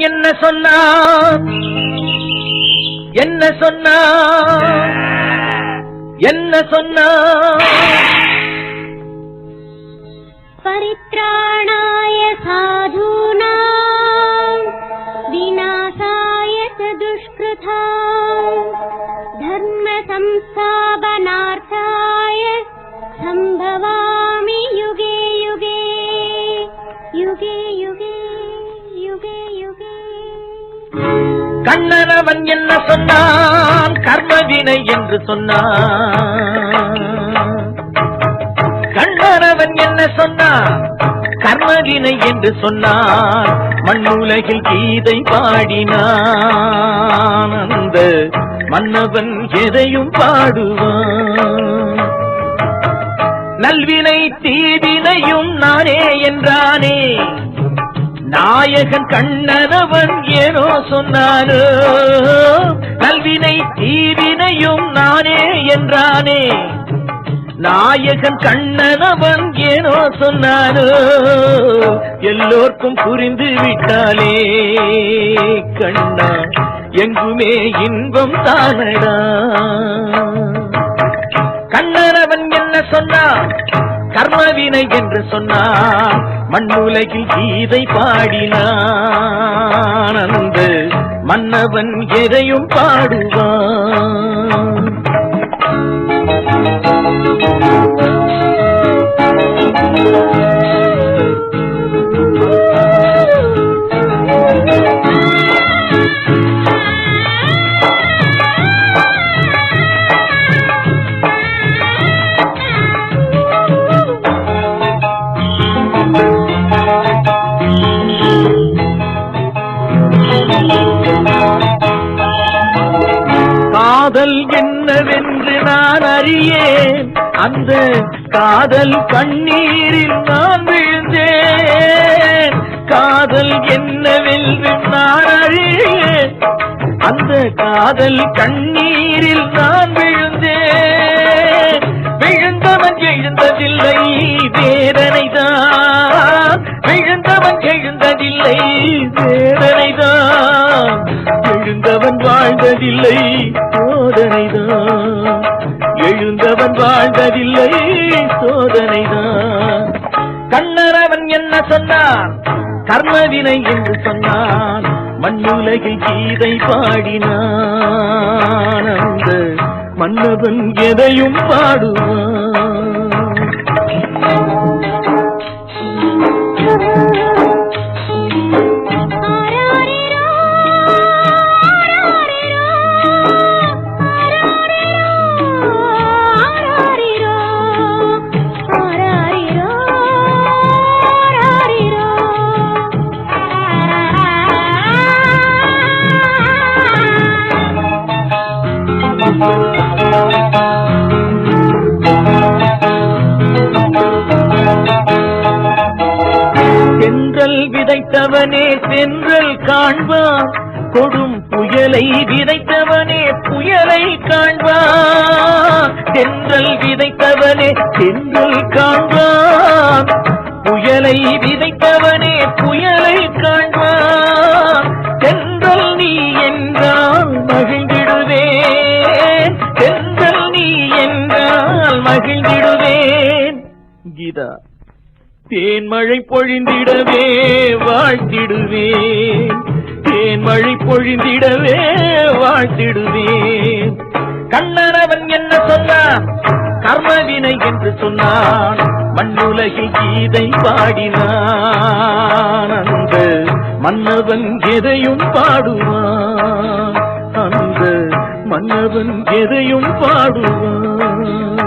என்ன சொன்னான் என்ன சொன்னான் என்ன சொன்னான் परित्राणाय साधूनाम् विनाशाय च दुष्कृता धर्मसंस्थापनार्थाय அவன் என்ன சொன்னான்? கர்மவினை என்று சொன்னான். கண்ணனவன் என்ன சொன்னான்? கர்மவினை என்று சொன்னான். மண்ணுலகில் கீதை பாடினான். அந்த மன்னவன் எதையும் பாடுவான். நல்வினை தீவினையும் நானே என்றானே. நாயகன் கண்ணனவன் ஏனோ சொன்னானோ? கல்வினை தீவினையும் நானே என்றானே. நாயகன் கண்ணனவன் ஏனோ சொன்னானோ? எல்லோர்க்கும் புரிந்து விட்டாலே கண்ணா எங்குமே இன்பம் தானடா? கர்மவினை என்று சொன்னான் மண்ணுலகில் கீதை பாடினான். அந்த மன்னவன் எதையும் பாடுவான். என்னவென்று நான் அறியேன். அந்த காதல் கண்ணீரில் நான் விழுந்தேன். காதல் என்னவென்று நான் அறியேன். அந்த காதல் கண்ணீரில் நான் விழுந்தேன். விழுந்தவன் எழுந்ததில்லை வேதனைதான். விழுந்தவன் எழுந்ததில்லை வேதனைதான். எழுந்தவன் வாழ்ந்ததில்லை சோதனைதான் வாழ்ந்ததில்லை சோதனைதான். கண்ணரவன் என்ன சொன்னான்? கர்மவினை என்று சொன்னான். மண்ணுலகில் கீதை பாடினான். அந்த மன்னவன் எதையும் பாடுவான். தென்றல் விதைத்தவனே தென்றல் காண்பான். கொடும் புயலை விதைத்தவனே புயலை காண்பான். தென்றல் விதைத்தவனே தென்றல் காண்பான். புயலை விதைத்தவனே புயலை காண்பான். கீதா தேன்மழை பொழிந்திடவே வாழ்த்திடுவேன். தேன்மழை பொழிந்திடவே வாழ்த்திடுவேன். கண்ணனவன் என்ன சொன்னான் கர்மவினை என்று சொன்னான். மண்ணுலகில் கீதை பாடினான். அந்த மன்னவன் எதையும் பாடுவான். அந்த மன்னவன் எதையும் பாடுவான்.